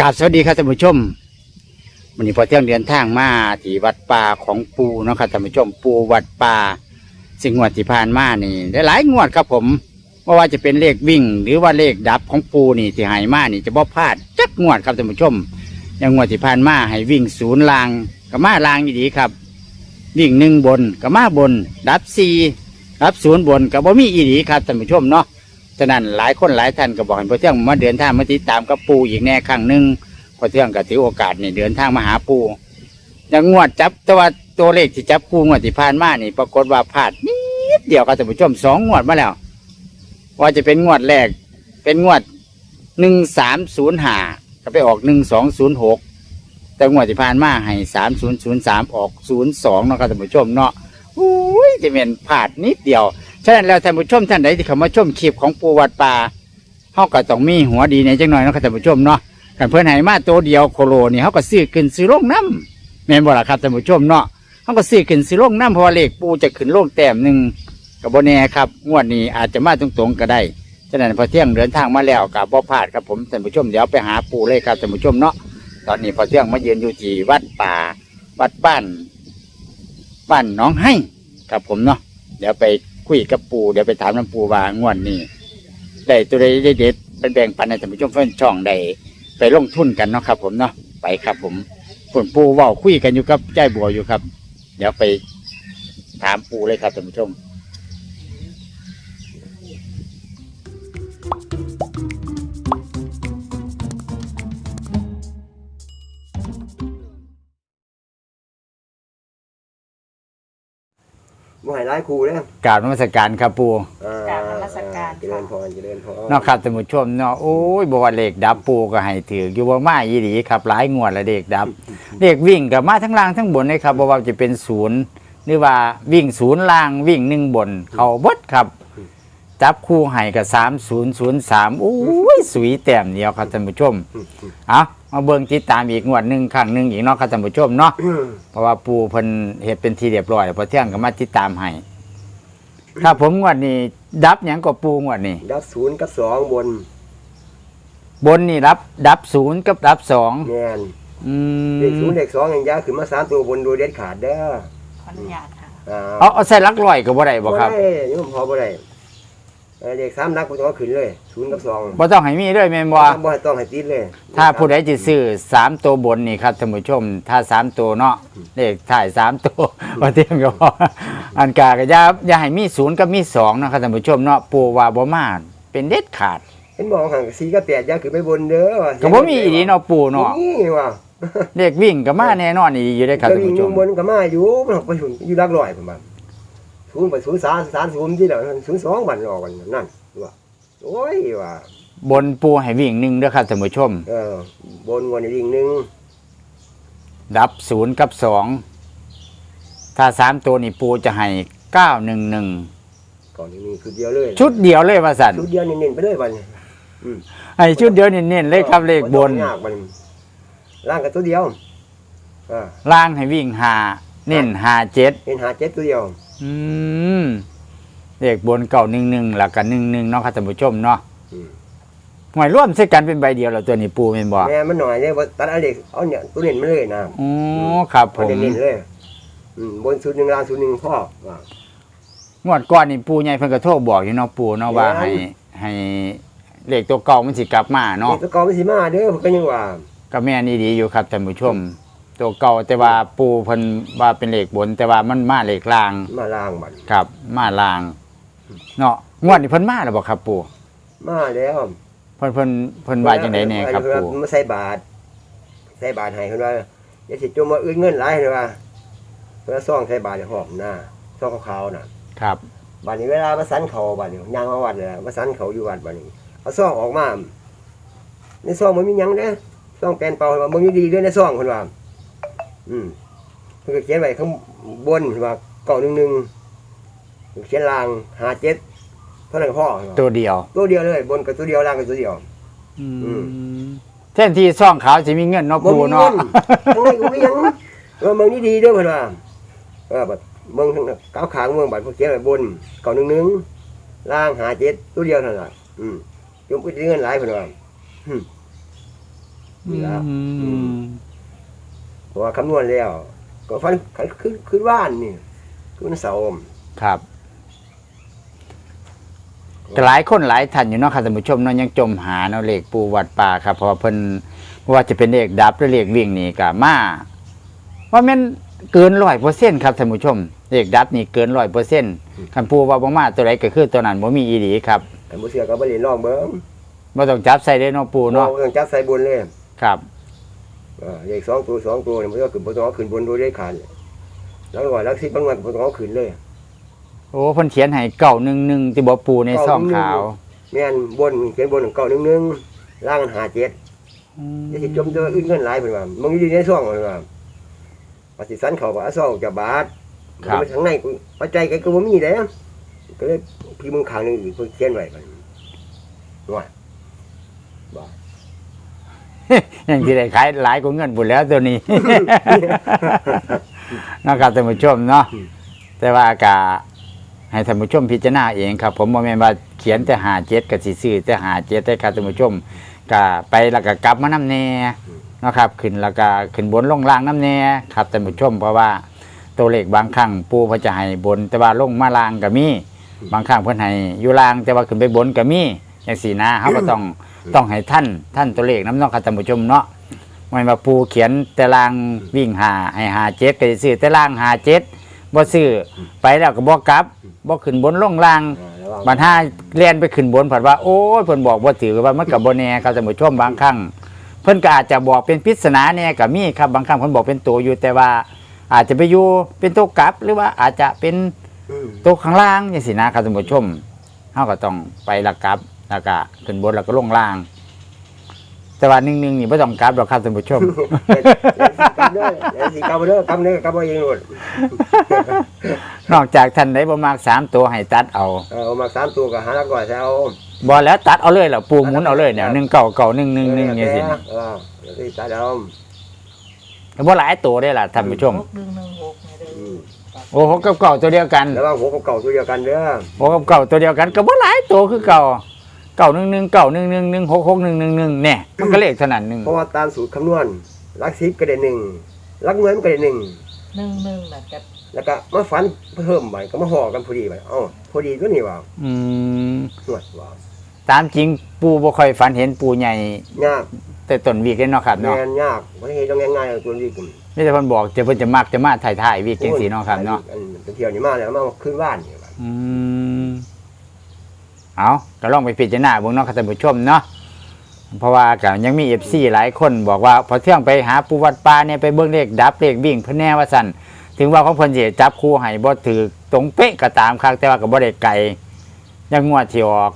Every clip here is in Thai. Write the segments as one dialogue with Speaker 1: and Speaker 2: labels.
Speaker 1: กราบสวัสดีครับท่านผู้ชมวันนี้พอเที่ยงเดินทางมาที่วัดป่าของปูเนาะครับท่านผู้ชมปูวัดป่าสิ่งงวดที่ผ่านมานี่ได้หลายงวดครับผมไม่ว่าจะเป็นเลขวิ่ง หรือว่าเลขดับของปูนี่ที่หายมานี่จะบ่พลาดจักงวดครับท่านผู้ชมอย่างงวดที่ผ่านมาให้วิ่งศูนย์ลางกับมาลางดีๆครับวิ่งหนึ่งบนกับมาบน ดับสี่ดับศูนย์บนกับบ่มีอีดีครับท่านผู้ชมเนาะ ฉะนั้นหลายคนหลายท่านก็บอกให้พอเที่ยงมาเดินทางมาติดตามกับปูอีกแน่ครั้งหนึ่งพอเที่ยงก็ถือโอกาสนี่เดินทางมาหาปูย่างงวดจับแต่ว่าตัวเลขที่จับปูงวดที่ผ่านมานี่ ปรากฏว่าพลาดนิดเดียวครับท่านผู้ชมสองงวดมาแล้ว ว่าจะเป็นงวดแรก เป็นงวดหนึ่งสามศูนย์ห้าก็ไปออกหนึ่งสองศูนย์หกแต่งวดที่ผ่านมาให้สามศูนย์ศูนย์สามออกศูนย์สองเนาะครับท่านผู้ชมเนาะอุ้ยจะเป็นพลาดนิดเดียว ฉะนั้นแล้วท่านผู้ชมท่านใดที่เข้ามาชมคลิปของปูวัดป่าเฮาก็ต้องมีหัวดีในจังหน่อยเนาะครับท่านผู้ชมเนาะกันเพื่อนให้มาตัวเดียวโคโลนี่เฮาก็ซื้อขึ้นซื้อลงน้ำแม่นบ่ล่ะครับท่านผู้ชมเนาะเฮาก็ซื้อขึ้นซื้อลงน้ำเพราะว่าเลขปูจะขึ้นลงแต้มหนึ่งก็บ่แน่ครับงวดนี้อาจจะมาตรงๆก็ได้ฉะนั้นพอเที่ยงเดินทางมาแล้วก็บ่พลาดครับผมท่านผู้ชมเดี๋ยวไปหาปูเลยครับท่านผู้ชมเนาะตอนนี้พอเที่ยงมาเยืนอยู่ที่วัดป่า วัดบ้าน บ้านน้องให้ครับผมเนาะเดี๋ยวไป คุยกับปูเดี๋ยวไปถามน้ำปูว่างวดนี้ได้ตัวใดได้เด็ดเป็นแบ่งปันในท่านผู้ชมเพื่อนช่องใดไปลงทุนกันเนาะครับ ผมเนาะไปครับ ผมฝนปูว่าคุยกันอยู่กับใจบัวอยู่ครับ เดี๋ยวไปถามปูเลยครับท่านผู้ชม
Speaker 2: บ่ให้ร้ายครูเด้อก
Speaker 1: ราบนมัสการครับปู
Speaker 2: อ่าก
Speaker 3: ราบนมัสการ
Speaker 2: เจริญพรเจริญพร
Speaker 1: เนาะครับท่านผู้ชมเนาะโอ้ยบอกว่าเลขดับปูก็ให้ถืออยู่ว่ามาอีหลีครับหลายงวดและเลขดับ เลขวิ่งกับมาทั้งล่างทั้งบนเลยครับบ่ว่าจะเป็นศูนย์หรือว่าวิ่งศูนย์ล่างวิ่งหนึ่งบน เขาเบดครับ จับคู่ให้กับสามศูนย์ศูนย์สามโอ้ยสวยแต้มเดียวครับท่านผู้ชม เอา มาเบิ่งติดตามอีกงวดหนึ่งครั้งหนึ่งอีกเนาะครับท่านผู้ชมเนาะ เพราะว่าปูเพิ่นเฮ็ดเป็นทีเรียบร้อยแล้วพอเที่ยงก็มาติดตามให้ครับผมงวดนี้ดับหยังก็ปูงวดนี้
Speaker 2: ดับศูนย์กับสองบน
Speaker 1: บนนี่รับ ดับศูนย์กับดับสอง
Speaker 2: แม่น
Speaker 1: อื
Speaker 2: เลขศูน
Speaker 1: ม
Speaker 2: ย์เลขสองอย่างยาขึ้นมาสามตัวบนโดยเด็ดขาดเด้อ
Speaker 3: ขออนุญาตค่ะ
Speaker 2: อ่า
Speaker 1: เอาเอาใส่หลักร้อยก็บ่ได้บ่ครับ
Speaker 2: ได้ยมพอบ่ได้ เอ่อเลขสามนักก็ต้องเอาขึ้นเลยศูนย์กับสอง
Speaker 1: บ่ต้องให้มีเลยแม่นบ่
Speaker 2: บ่ให้ต้องให้ติดเลย
Speaker 1: ถ้าผู้ใดจะซื้อสามตัวบนนี่ครับท่านผู้ชม ถ้าสามตัวเนาะเลขถ่ายสามตัวว่าเที่ยงก็พออันกาก็อย่าอย่าให้มีศูนย์กับมีสองเนาะครับท่านผู้ชมเนาะปูว่าบ่มาเป็นเด็ดขาด
Speaker 2: เห็นบอกห่างสี่กับแปดอยาขึ้นไปบนเด้อว่า
Speaker 1: ก็บ่มีอีหลีเนาะปูเนาะ
Speaker 2: นี่ว่ะ
Speaker 1: เลขวิ่งก็มาแน่นอนอีหลีอยู่ได้อครับ
Speaker 2: จะ
Speaker 1: ท่าน
Speaker 2: วิ่ง
Speaker 1: ผู้ชม
Speaker 2: บนก็มาอยู่มันออกไปอยู่อยู่รักร้อยประมาณ ศูนย์ไปศูนย์สามสามศูนย์ที่แล้วศูนย์สองบันออกกันนั่นว่าโอ้ยว่า
Speaker 1: บนปูให้วิ่งหนึ่งเด้อครับท่านผู้ชม
Speaker 2: เออบนวันวิ่งหนึ่ง
Speaker 1: ดับศูนย์กับสองถ้าสามตัวนี่ปูจะให้เก้าหนึ่งหนึ่ง
Speaker 2: ก่อนนี้ชุดเดียวเลย
Speaker 1: ชุดเดียวเลยว่าสัน
Speaker 2: ชุดเดียวเน้นๆไปเลยบัน
Speaker 1: ให้ชุดเดียวเน้นๆเลยครับเลขบน
Speaker 2: ยากบันล่างกับตัวเดียวอ่า
Speaker 1: ล่างให้วิ่งหาเน้นหาเจ็ด
Speaker 2: เห็นหาเจ็ดตัวเดียว
Speaker 1: อืมเลขบนเก่าหนึ่งหนึ่งหลักกันหนึ่งหนึ่งเนาะครับท่านผู้ชมเนาะ
Speaker 2: อืม
Speaker 1: หวยร่วมใส่กันเป็นใบเดียวแล้วตัวนี้ปูเป็นบ่
Speaker 2: แม่มันหน่อยเนี่ยว่าตัดเอาเด็กเอาเนี่ยตัวเน้นมาเลยนะ
Speaker 1: อ๋อครับผ
Speaker 2: เอา
Speaker 1: ม
Speaker 2: เน้นๆเลยอืมบนชุดหนึ่งล่างชุดหนึ่งพ่อว่า ง
Speaker 1: วดก่อนนี่ปูใหญ่เพิ่นก็โทรบอกอยู่เนาะปูเนาะว่า
Speaker 2: แม่น
Speaker 1: ให้ ให้เลขตัวเก่ามันสิกลับมาเนาะ
Speaker 2: เด็กตะกอนไม่สีมาเด้อผมก็ยังว่า
Speaker 1: ก็แม่นดีอยู่ครับท่านผู้ชม ตัวเก่าแต่ว่าปูเพิ่นว่าเป็นเลขบน แต่ว่ามันมาเลขล่าง
Speaker 2: มาล่างบัน
Speaker 1: ครับ มาล่างเนาะงวดนี้เพิ่นมาแล้วบ่ครับปู
Speaker 2: มาแล้ว
Speaker 1: เพิ่นเพิ่นเพิ่นว่าจังไดแน่ครับปู
Speaker 2: มาใส่บาทใส่บาทให้เพิ่นว่าอย่าสิจมมาอื่นเงินหลายเพิ่นว่าเพิ่นว่าซ่องใส่บาทหอมหน้าซ่องขาวๆน่ะ
Speaker 1: ครับ
Speaker 2: บาดนี้เวลามาสันเขาบาดนี้ยางมาวัดเลยมาสันเขาอยู่วัดบาดนี้เอาซ่องออกมาในซ่องมันมีหยังเด้ซ่องแปลนเป่าว่ามึงอยู่ดีเด้อในซ่องเพิ่นว่า อืมเพิ่นก็เขียนไว้ข้างบนเพิ่นว่าเก้าหนึ่งหนึ่งเขียนล่างหาเจ็ดเท่านั้นก็พอเพิ่นว่า
Speaker 1: ตัวเดียว
Speaker 2: ตัวเดียวเลย บนกับตัวเดียวล่างกับตัวเดียว
Speaker 1: อืม แทนที่ซ่องขาวสิมีเงินเนาะ
Speaker 2: บ่
Speaker 1: ปู
Speaker 2: มีเงิ
Speaker 1: เนาะ
Speaker 2: นทั้งนี้ก็มีหยังว่ามึงนี่ดีเด้อเพิ่นว่าเออแบบมึงทั้งก้าวขางมึงบัดเพิ่นเขียนไว้บนเก้าหนึ่งหนึ่งล่างหาเจ็ดตัวเดียวเท่านั้นล่ะอืมยมไปเงินหลายเพิ่นว่า
Speaker 1: อ
Speaker 2: นี่ละ
Speaker 1: อืม
Speaker 2: เพราะ ว่าคำนวณแล้ว ก็ฟันขึ้นขึ้นว่านนี่ขึ้นเสาร์
Speaker 1: ครับก็หลายคนหลายท่านอยู่เนาะครับท่านผู้ชมเนาะยังจมหาเนาะเลขปูวัดป่าครับเพราะว่าเพิ่นเพราะว่าจะเป็นเลขดับหรือเลขวิ่งนี่ก็มาว่าแม่นเกินร้อยเปอร์เซ็นต์ครับท่านผู้ชมเลขดับนี่เกินร้อยเปอร์เซ็นต์คันปูว่าบ่มาตัวใดก็คือตัวนั้นบ่มีอีหลีครับ
Speaker 2: แต่บ่เชื่อก็บ่เล่นลองเบิ่ง
Speaker 1: บ่ต้องจับใส่เด้เนาะปูเนาะ
Speaker 2: เรื่องจับใส่บนเลย
Speaker 1: ครับ
Speaker 2: เออเลขสองตัวสองตัวเนี่ยมันก็ขึ้นบ่ต้องเอาขึ้นบนโดยได้ขาดแล้วก็ลักสิบบางวันบ่ต้องเอาขึ้นเลย
Speaker 1: โอ้เพิ่นเขียนให้เก่าหนึ่งหนึ่งที่บ่ปูในซองขาว
Speaker 2: แม่นบนเขียนบนเก้าหนึ่งหนึ่งล่างหาเจ็ดอย่าสิจมตัวอื่นเงินหลายเพิ่นว่ามึงอยู่ในซ่องเพิ่นว่าปฏิสันเขาว่าซ่องจะบาท
Speaker 1: ครับ
Speaker 2: มันทางในกูปัจจัยก็ก็บ่มีแล้วก็เลยพี่มึงข้างหนึงอีกเพิ่นเขียนไว้บัดว่าบ่
Speaker 1: ยังที่ได้ขายหลายกว่าเงินบุญแล้วตัวนี้ นะครับท่านผู้ชมเนาะ
Speaker 2: อืม
Speaker 1: แต่ว่ากะให้ท่านผู้ชมพิจารณาเองครับ ผมบ่แม่นว่าเขียนแต่หาเจ็ดกับสีซื้อแต่หาเจ็ดแต่ครับท่านผู้ชมกะไปแล้วก็กลับมาน้ำแน่เนาะครับขึ้นแล้วก็ขึ้นบนลงล่างน้ำแน่ครับท่านผู้ชมเพราะว่าตัวเลขบางครั้งปูเพิ่นจะให้บน แต่ว่าลงมาล่างก็มีบางครั้งเพิ่นให้อยู่ล่างแต่ว่าขึ้นไปบนก็มี อย่างสีนะเฮาก็ต้องต้องให้ท่านท่านตัวเลขน้ำเน้องครับท่านผู้ชมเนาะไม่มาปูเขียนแต่ลางวิ่งหาให้หาเจ็ดก็สิซื้อแต่ลางหาเจ็ดบ่ซื้อไปแล้วก็บ่กลับบ่ขึ้นบนลงล่าง
Speaker 2: อ่าระวัง
Speaker 1: บัดถ้าเลียนไปขึ้นบนผัดว่าโอ้ยเพิ่นบอกบ่ถือว่ามันก็บ่แน่ครับท่านผู้ชมบางครั้งเพิ่นก็อาจจะบอกเป็นปริศนาแน่ก็มีครับบางครั้งเพิ่นบอกเป็นตัวอยู่แต่ว่า อาจจะไปอยู่เป็นตัวกลับ หรือว่าอาจจะเป็น
Speaker 2: อืม
Speaker 1: ตัวข้างล่างอย่างสินะครับท่านผู้ชมเฮาก็ต้องไปละกลับ แล้วก็ขึ้นบนแล้วก็ลงล่าง แต่ว่านิ่งๆนี่ไม่ต้องกลับหรอกครับท่านผู้ชม
Speaker 2: เดี๋ยวกลับเด้อเดี๋ยวสิกลับเด้อกลับเด้อกลับเอาเองโลด
Speaker 1: นอกจากท่านได้บ่มากสามตัวให้ตัดเอา
Speaker 2: เอามาสามตัวก็หาแล้วก่อนจะเอา
Speaker 1: บ่แล้วตัดเอาเลยเหรอปูหมุนเอาเลยเนี่ยหนึ่งเก่าเก่าหนึ่งหนึ่งหนึ่งอย่างสิ
Speaker 2: เออเดี๋ยวสิตัดเอา
Speaker 1: แต่บ่หลายตัวได้ล่ะท่านผู้ชม
Speaker 3: หกหนึ่งหนึ่งหกเนี่ยเด้อ
Speaker 2: อืม
Speaker 1: โอ้โหกับเก่าตัวเดียวกัน
Speaker 2: แล้วว่าหัวกับเก่าตัวเดียวกันเด้อ
Speaker 1: โอ้กับเก่าตัวเดียวกันก็บ่หลายตัวคือเก่า เก่าหนึ่งหนึ่งเก่าหนึ่งหนึ่งหนึ่งหกหกหนึ่งหนึ่งหนึ่งเนี่ยมันก็เลขเท่านั้นหนึ่ง
Speaker 2: เพราะว่าตามสูตรคำนวณลักสิบก็ได้หนึ่งลักเงินก็ได้หนึ่ง
Speaker 3: หนึ่งหนึ่งน่ะกับ
Speaker 2: แล้วก็มาฝันเพิ่มไปก็มาห่อกันพอดีไปอ๋อพอดีตัวนี้ว่า
Speaker 1: อืม
Speaker 2: นวดว่า
Speaker 1: ตามจริงปูบ่ค่อยฝันเห็นปูใหญ่
Speaker 2: ยาก
Speaker 1: แต่ต้นวีกเลยเนาะครับ
Speaker 2: แม
Speaker 1: เนาะ
Speaker 2: นยากมันเฮ็ดต้องง่ายๆตัวนี้กุ่ม
Speaker 1: นี่แต่เพิ่นบอกจะเพิ่นจะมักจะมาถ่ายถ่ายวีกจังสีเนาะครับเนาะ
Speaker 2: อัเป็นเที่ยวนี่มาแล้วมาขึ้นบ้านนี่ว่า
Speaker 1: อืม เอาก็ลองไปพิจารณาเบิ่งเนาะครับท่านผู้ชมเนาะเพราะว่าก็ยังมี FC หลายคนบอกว่าพอเที่ยงไปหาปูวัดป่าเนี่ยไปเบิ่งเลขดับเลขวิ่งเพิ่นแน่ว่าซั่นถึงว่าของเพิ่นสิจับคู่ให้บ่ถือตรงเป๊ะก็ตามครับแต่ว่าก็บ่ได้ไกลยังงวดที่ออก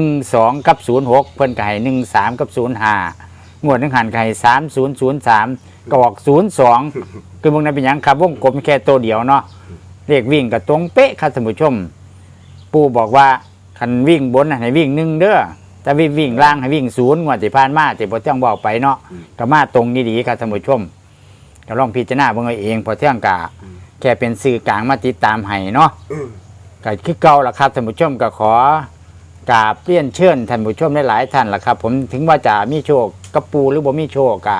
Speaker 1: 12กับ06เพิ่นก็ให้13กับ05งวดหนึงหันก็ให้3003ก็ออก02คือเบางนั้นเป็นหยังครับวงกลมแค่ตัวเดียวเนาะเลขวิ่งกับตรงเป๊ะครับท่านผู้ชม ปูบอกว่า คันวิ่งบนน่ะให้วิ่งหนึ่งเด้อแต่วิ่งวิ่งล่างให้วิ่งศูนย์งวดที่ผ่านมาที่พอเที่ยงบอกไปเนาะก็มาตรงนี้ดีครับท่านผู้ชมก็ลองพิจารณาเบิ่งเอาเองพอเที่ยงกะแค่เป็นสื่อกลางมาติดตามให้เนาะ
Speaker 2: อืม
Speaker 1: ก็คือเก่าละครับท่านผู้ชมก็ขอกราบเรียนเชิญท่านผู้ชมหลายๆท่านละครับ ผมถึงว่าจะมีโชคกับปูหรือบ่มีโชคกะ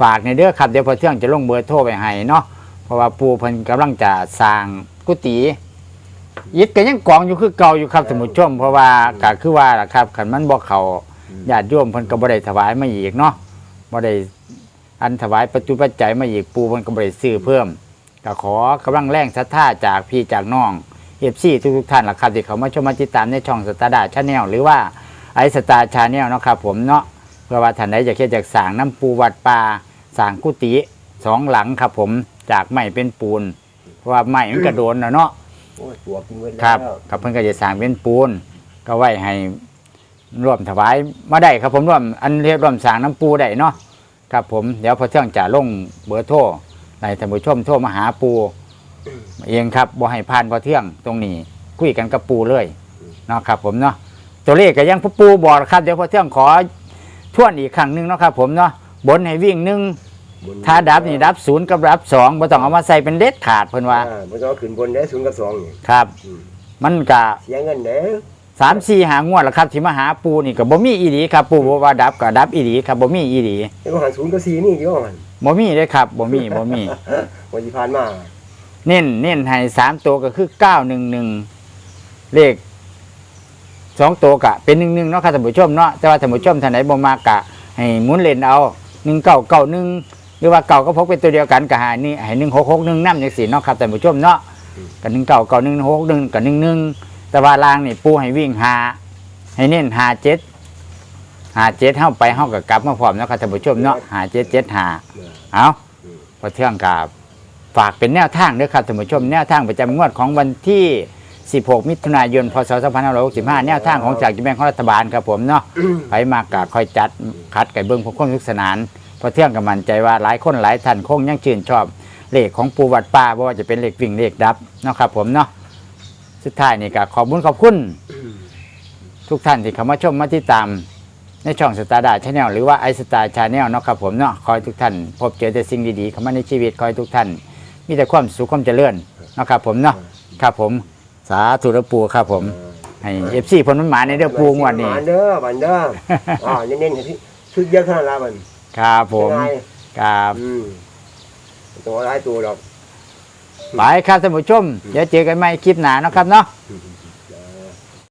Speaker 1: ฝากในเด้อครับเดี๋ยวพอเที่ยงจะลงเบอร์โทรไปให้เนาะเพราะว่าปูเพิ่นกำลังจะสร้างกุฏิ ยิดก็ยังกองอยู่คือเก่าอยู่ครับท่านผู้ชมเพราะว่าก็คือว่าล่ะครับคันมันบ่เข้าญาติโยมเพิ่นก็บ่ได้ถวายมาอีกเนาะบ่ได้อันถวายปัจจุปัจจัยมาอีกปูเพิ่นก็บ่ได้ซื้อเพิ่มก็ขอกำลังแรงศรัทธาจากพี่จากน้องเอฟซีทุกๆท่านล่ะครับที่เขามาชมมาติดตามในช่องสตาร์ดาชาแนลหรือว่าไอสตาร์ชาแนลนาะครับผมเนาะเพื่อว่าท่านใดอยากเฮ็ดจากสร้างน้ำปูวัดป่าสร้างกุฏิสองหลังครับผมจากไม้เป็นปูนเพราะว่าไม้มันกระโดนนะเนาะ
Speaker 2: โอ้ยตัวกินเวท
Speaker 1: ครับกับเพิ่นก็จะสร้างเป็นปูน ก็ไว้ให้ร่วมถวายมาได้ครับผมร่วมอันเรียกร่วมสร้างน้ำปูได้เนาะครับผมเดี๋ยวพอเที่ยงจะลงเบอร์โทรให้ท่านผู้ชมโทรมาหาปู เองครับบ่ให้ผ่านพอเที่ยงตรงนี้ คุยกันกับปูเลยเนาะครับผมเนาะตัวเลขก็ยังพ่อปูบอกครับเดี๋ยวพอเที่ยงขอทวนอีกครั้งหนึ่งเนาะครับผมเนาะบนให้วิ่งหนึ่ง
Speaker 2: บน
Speaker 1: ถ้าดับนี่ดับศูนย์กับดับสองบ่ต้องเอามาใส่เป็นเด็ดขาดเพิ่นว่า
Speaker 2: อ่าบ่ต้องเอาขึ้นบนได้ศูนย์กับสองนี่
Speaker 1: ครับ
Speaker 2: อืม
Speaker 1: มันกะ
Speaker 2: เสียเงินเด้อ
Speaker 1: สามสี่หางวดแล้วครับที่มาหาปูนี่ก็บ่มีอีหลีครับปูบอกว่าดับก็ดับอีหลีครับบ่มีอีหลี
Speaker 2: ไอ้ก็หันศูนย์ก็สี่นี่เดียวมัน
Speaker 1: บ่มีเลยครับบ่มีบ่มี
Speaker 2: วันที่ผ่านมา
Speaker 1: เน้นเน้นให้สามตัวก็คือเก้าหนึ่งหนึ่งเลขสองตัวกะ เป็นหนึ่งหนึ่งเนาะครับท่านผู้ชมเนาะแต่ว่าท่านผู้ชมท่านไหนบ่มากกะ ให้หมุนเลนเอาหนึ่งเก้าเก้าหนึ่งห รือว่าเก่าก็พกเป็นตัวเดียวกันกับหานี่ให้หนึ่งหกหกหนึ่งน้ำอย่างสี่เนาะครับท่านผู้ชมเนาะกับหนึ่งเก้าเก้าหนึ่งหกหนึ่งกับหนึ่งหนึ่งแต่ว่าลางนี่ปูให้วิ่งหาให้เน้นหาเจ็ดหาเจ็ดเข้าไปเข้ากับกลับมาพร้อมเนาะครับท่านผู้ชมเนาะหาเจ็ดเจ็ดหาเอาพอเที่ยงกับฝากเป็นแนวทางด้วยครับท่านผู้ชมแนวทางประจำงวดของวันที่ 16 มิถุนายน พศ 2565 แนวทางของจากจิแบงของรัฐบาลครับผมเนาะไปมากะคอยจัดคัดไก่เบิ้งพวกคนสนุกสนาน พอเที่ยงกับมั่นใจว่าหลายคนหลายท่านคงยังชื่นชอบเลขของปูวัดป่าเพราะว่าจะเป็นเลขวิ่งเลขดับนะครับผมเนาะสุดท้ายนี่ก็ขอบคุณขอบคุณทุกท่านที่เข้ามาชมมาที่ตามในช่องสตาร์ดาชาแนลหรือว่าไอสตาร์ชาแนลนะครับผมเนาะคอยทุกท่าน พบเจอแต่สิ่งดีๆเข้ามาในชีวิตคอยทุกท่าน มีแต่ความสุขความเจริญนะครับผมเนาะครับผมสาธุระปูครับผมให้เอฟซีพลมันหมาในเด้อปูงวันนี้
Speaker 2: หมาเด้อบันเด้ออ่าเน้นๆพี่ชุดเยอะขนาดละมัน
Speaker 1: ครับผม
Speaker 2: ยังไง
Speaker 1: ครับ
Speaker 2: อืมตัวหลายตัวดอก
Speaker 1: ไปครับท่านผู้ชมเดี๋ยวเจอกันใหม่คลิปหน้าเนาะครับเนาะ
Speaker 2: อืม